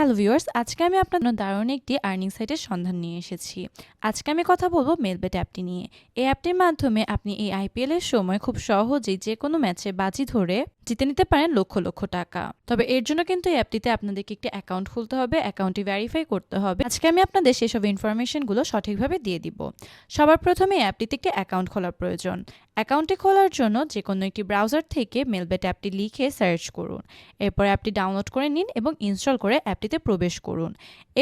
Hello viewers আজকে আমি আপনার দারুণ একটি আর্নিং সাইটের সন্ধান নিয়ে এসেছি। আজকে আমি কথা বলব মেলবেট অ্যাপটি নিয়ে। এই অ্যাপটির মাধ্যমে আপনি এই আইপিএল এর সময় খুব সহজেই যে কোনো ম্যাচে বাজি ধরে জিতে নিতে পারেন লক্ষ লক্ষ টাকা। তবে এর জন্য কিন্তু এই অ্যাপটিতে আপনাদেরকে একটি অ্যাকাউন্ট খুলতে হবে অ্যাকাউন্টটি ভেরিফাই করতে হবে। আজকে আমি আপনাদের সেসব ইনফরমেশনগুলো সঠিকভাবে দিয়ে দিব। সবার প্রথমে এই অ্যাপটিতে একটি অ্যাকাউন্ট খোলার প্রয়োজন। অ্যাকাউন্টটি খোলার জন্য যে কোনো একটি ব্রাউজার থেকে মেলবেট অ্যাপটি লিখে সার্চ করুন। এরপর অ্যাপটি ডাউনলোড করে নিন এবং ইনস্টল করে অ্যাপটিতে প্রবেশ করুন।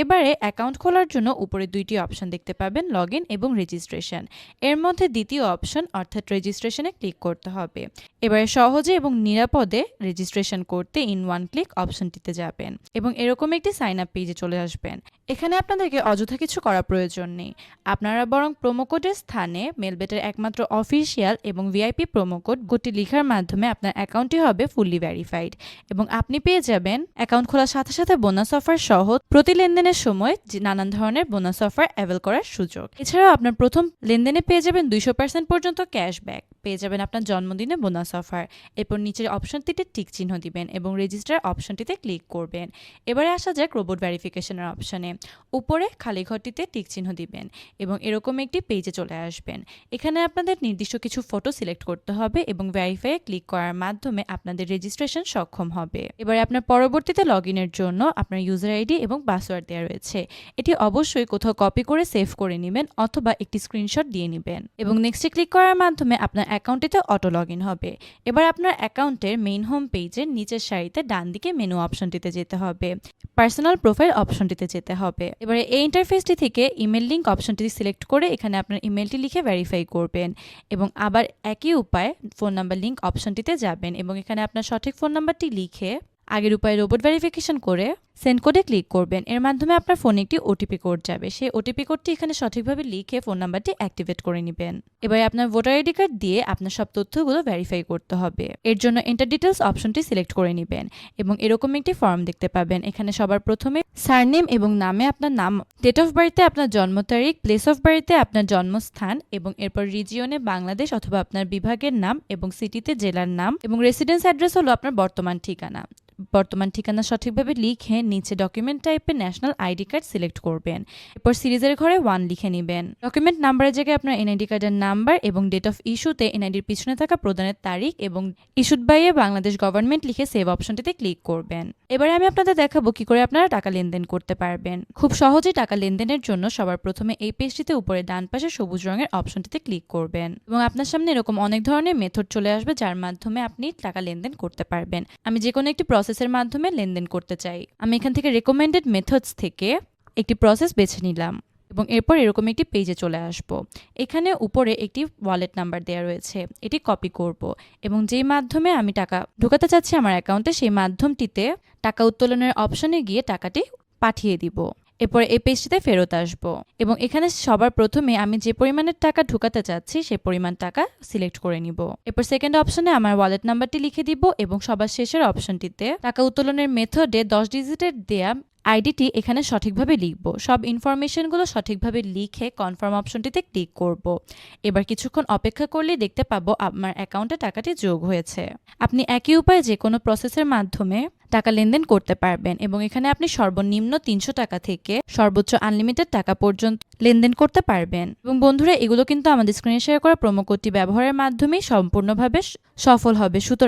এবারে অ্যাকাউন্ট খোলার জন্য উপরে দুইটি অপশন দেখতে পাবেন লগ এবং রেজিস্ট্রেশন। এর মধ্যে দ্বিতীয় অপশন, অর্থাৎ রেজিস্ট্রেশনে ক্লিক করতে হবে। এবারে সহজে এবং নিরাপদে রেজিস্ট্রেশন করতে ইন ওয়ান ক্লিক অপশনটিতে যাবেন এবং এরকম একটি সাইন আপ পেজে চলে আসবেন। এখানে আপনাদেরকে অযথা কিছু করা প্রয়োজন নেই। আপনারা বরং কোডের স্থানে মেলবেটের একমাত্র অফিসিয়াল এবং ভিআইপি কোড গোটি লেখার মাধ্যমে আপনার অ্যাকাউন্টটি হবে ফুললি ভেরিফাইড এবং আপনি পেয়ে যাবেন অ্যাকাউন্ট খোলার সাথে সাথে বোনাস অফার সহ প্রতি লেনদেনের সময় নানান ধরনের বোনাস অফার অ্যাভেল করার সুযোগ। এছাড়াও আপনার প্রথম লেনদেনে পেয়ে যাবেন দুইশো পার্সেন্ট পর্যন্ত ক্যাশব্যাক পেয়ে যাবেন আপনার জন্মদিনে বোনাস অফার এরপর নিচের অপশনটিতে টিক চিহ্ন দিবেন এবং রেজিস্টার অপশনটিতে ক্লিক করবেন। এবারে আসা যাক রোবট ভেরিফিকেশনের অপশনে উপরে খালি ঘরটিতে টিক চিহ্ন দিবেন এবং এরকম একটি পেজে চলে আসবেন। এখানে আপনাদের নির্দিষ্ট কিছু ফটো সিলেক্ট করতে হবে এবং ভেরিফাইয়ে ক্লিক করার মাধ্যমে আপনাদের রেজিস্ট্রেশন সক্ষম হবে। এবারে আপনার পরবর্তীতে লগ ইনের জন্য আপনার ইউজার আইডি এবং পাসওয়ার্ড দেওয়া রয়েছে। এটি অবশ্যই কোথাও কপি করে সেভ করে নেবেন অথবা একটি স্ক্রিনশট দিয়ে নেবেন। এবং নেক্সটে ক্লিক করার মাধ্যমে আপনার অ্যাকাউন্টটিতে অটো লগ ইন হবে। এবার আপনার অ্যাকাউন্টের মেইন হোম পেজের নিচের সারিতে ডান দিকে মেনু অপশনটিতে যেতে হবে। পার্সোনাল প্রোফাইল অপশনটিতে যেতে হবে। এবারে এই ইন্টারফেসটি থেকে ইমেল লিঙ্ক অপশনটি সিলেক্ট করে এখানে আপনার ইমেলটি লিখে ভেরিফাই করবেন। এবং আবার একই উপায় ফোন নাম্বার লিঙ্ক অপশনটিতে যাবেন। এবং এখানে আপনার সঠিক ফোন নাম্বারটি লিখে আগের উপায়ে রোবট ভেরিফিকেশন করে সেন্ড কোডে ক্লিক করবেন। এর মাধ্যমে আপনার ফোনে একটি ওটিপি কোড যাবে। সেই ওটিপি কোডটি এখানে সঠিকভাবে লিখে ফোন নাম্বারটি অ্যাক্টিভেট করে নেবেন। এবারে আপনার ভোটার আইডি কার্ড দিয়ে আপনার সব তথ্যগুলো ভেরিফাই করতে হবে। এর জন্য এন্টার ডিটেলস অপশনটি সিলেক্ট করে নেবেন এবং এরকম একটি ফর্ম দেখতে পাবেন। এখানে সবার প্রথমে সারনেম এবং নামে আপনার নাম ডেট অফ বার্থে আপনার জন্ম তারিখ প্লেস অফ বার্থে আপনার জন্মস্থান এবং এরপর রিজিয়নে বাংলাদেশ অথবা আপনার বিভাগের নাম এবং সিটিতে জেলার নাম এবং রেসিডেন্স অ্যাড্রেস হলো আপনার বর্তমান ঠিকানা। বর্তমান ঠিকানা সঠিকভাবে লিখে নিচে ডকুমেন্ট টাইপে ন্যাশনাল আইডি কার্ড সিলেক্ট করবেন। এরপর সিরিজের ঘরে ওয়ান লিখে নেবেন। ডকুমেন্ট নাম্বারের জায়গায় আপনার এনআইডি কার্ডের নাম্বার এবং ডেট অফ ইস্যুতে এনআইডির পিছনে থাকা প্রদানের তারিখ এবং ইস্যুড বাইয়ে বাংলাদেশ গভর্নমেন্ট লিখে সেভ অপশনটিতে ক্লিক করবেন। এবারে আমি আপনাদের দেখাবো কি করে আপনারা টাকা লেনদেন করতে পারবেন। খুব সহজেই টাকা লেনদেনের জন্য সবার প্রথমে এই পেজটিতে উপরে ডান পাশে সবুজ রঙের অপশনটিতে ক্লিক করবেন এবং আপনার সামনে এরকম অনেক ধরনের মেথড চলে আসবে যার মাধ্যমে আপনি টাকা লেনদেন করতে পারবেন। আমি যে কোনো একটি প্রসেসের মাধ্যমে লেনদেন করতে চাই। আমি এখান থেকে রেকমেন্ডেড মেথডস থেকে একটি প্রসেস বেছে নিলাম এবং এরপর এরকম একটি পেজে চলে আসব। এখানে উপরে একটি ওয়ালেট নাম্বার দেওয়া রয়েছে। এটি কপি করব এবং যেই মাধ্যমে আমি টাকা ঢোকাতে চাচ্ছি আমার অ্যাকাউন্টে সেই মাধ্যমটিতে টাকা উত্তোলনের অপশনে গিয়ে টাকাটি পাঠিয়ে দিব। এরপর এই পেজটিতে ফেরত আসব। এবং এখানে সবার প্রথমে আমি যে পরিমাণের টাকা ঢুকাতে চাচ্ছি সেই পরিমাণ টাকা সিলেক্ট করে নিব। এরপর সেকেন্ড অপশনে আমার ওয়ালেট নাম্বারটি লিখে দিব এবং সবার শেষের অপশনটিতে টাকা উত্তোলনের মেথডে দশ ডিজিটের দেয়া আইডিটি এখানে সঠিকভাবে লিখব। সব ইনফরমেশনগুলো সঠিকভাবে লিখে কনফার্ম অপশনটিতে ক্লিক করব। এবার কিছুক্ষণ অপেক্ষা করলেই দেখতে পাবো আমার অ্যাকাউন্টে টাকাটি যোগ হয়েছে। আপনি একই উপায়ে যে কোনো প্রসেসের মাধ্যমে টাকা লেনদেন করতে পারবেন এবং এখানে আপনি সর্বনিম্ন তিনশো টাকা থেকে সর্বোচ্চ আনলিমিটেড টাকা পর্যন্ত লেনদেন করতে পারবেন। এবং বন্ধুরা, এগুলো কিন্তু আমাদের স্ক্রিনে শেয়ার করা প্রোমো কোডটি ব্যবহারের মাধ্যমেই সম্পূর্ণভাবে সফল হবে। সুতরাং